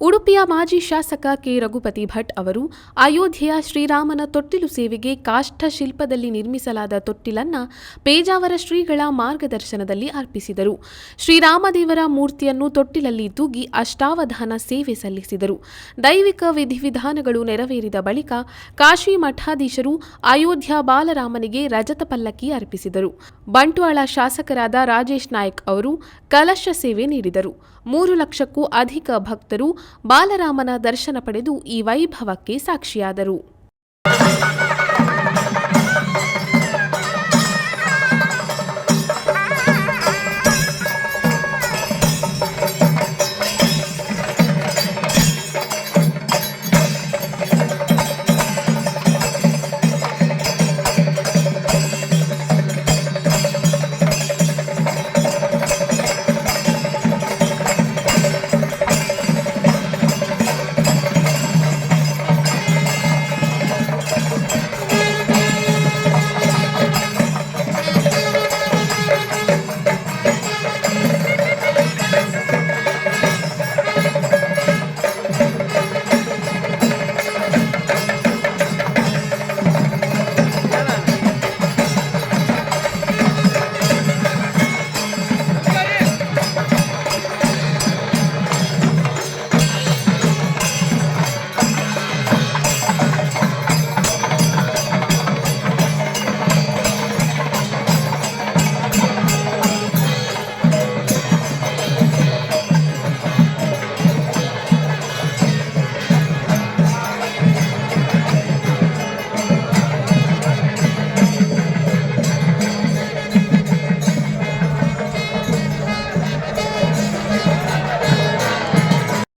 ಉಡುಪಿಯ ಮಾಜಿ ಶಾಸಕ ಕೆ. ರಘುಪತಿ ಭಟ್ ಅವರು ಅಯೋಧ್ಯೆಯ ಶ್ರೀರಾಮನ ತೊಟ್ಟಿಲು ಸೇವೆಗೆ ಕಾಷ್ಠ ಶಿಲ್ಪದಲ್ಲಿ ನಿರ್ಮಿಸಲಾದ ತೊಟ್ಟಿಲನ್ನ ಪೇಜಾವರ ಶ್ರೀಗಳ ಮಾರ್ಗದರ್ಶನದಲ್ಲಿ ಅರ್ಪಿಸಿದರು. ಶ್ರೀರಾಮದೇವರ ಮೂರ್ತಿಯನ್ನು ತೊಟ್ಟಿಲಲ್ಲಿ ತೂಗಿ ಅಷ್ಟಾವಧಾನ ಸೇವೆ ಸಲ್ಲಿಸಿದರು. ದೈವಿಕ ವಿಧಿವಿಧಾನಗಳು ನೆರವೇರಿದ ಬಳಿಕ ಕಾಶಿ ಮಠಾಧೀಶರು ಅಯೋಧ್ಯ ಬಾಲರಾಮನಿಗೆ ರಜತ ಪಲ್ಲಕ್ಕಿ ಅರ್ಪಿಸಿದರು. ಬಂಟ್ವಾಳ ಶಾಸಕರಾದ ರಾಜೇಶ್ ನಾಯಕ್ ಅವರು ಕಲಶ ಸೇವೆ ನೀಡಿದರು. ಮೂರು ಲಕ್ಷಕ್ಕೂ ಅಧಿಕ ಭಕ್ತರು ಬಾಲರಾಮನ ದರ್ಶನ ಪಡೆದು ಈ ವೈಭವಕ್ಕೆ ಸಾಕ್ಷಿಯಾದರು.